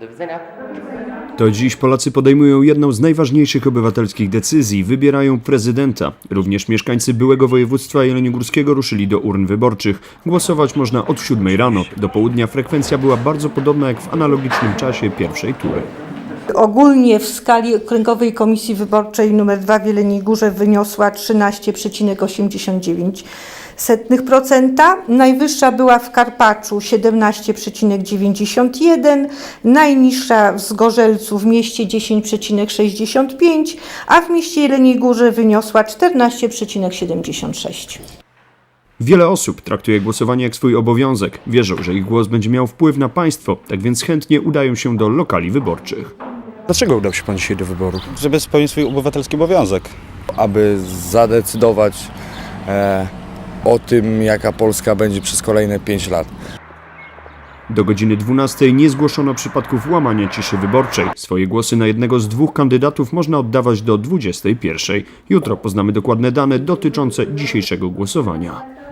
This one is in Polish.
Do widzenia. To dziś Polacy podejmują jedną z najważniejszych obywatelskich decyzji wybierają prezydenta. Również mieszkańcy byłego województwa jeleniogórskiego ruszyli do urn wyborczych. Głosować można od 7 rano. Do południa frekwencja była bardzo podobna jak w analogicznym czasie pierwszej tury. Ogólnie w skali Okręgowej Komisji Wyborczej nr 2 w Jeleniej Górze wyniosła 13,89%. Najwyższa była w Karpaczu 17,91%, najniższa w Zgorzelcu w mieście 10,65%, a w mieście Jeleniej Górze wyniosła 14,76%. Wiele osób traktuje głosowanie jak swój obowiązek. Wierzą, że ich głos będzie miał wpływ na państwo, tak więc chętnie udają się do lokali wyborczych. Dlaczego udał się Pan dzisiaj do wyboru? żeby spełnić swój obywatelski obowiązek. Aby zadecydować e, o tym, jaka Polska będzie przez kolejne 5 lat. Do godziny 12 nie zgłoszono przypadków łamania ciszy wyborczej. Swoje głosy na jednego z dwóch kandydatów można oddawać do 21. Jutro poznamy dokładne dane dotyczące dzisiejszego głosowania.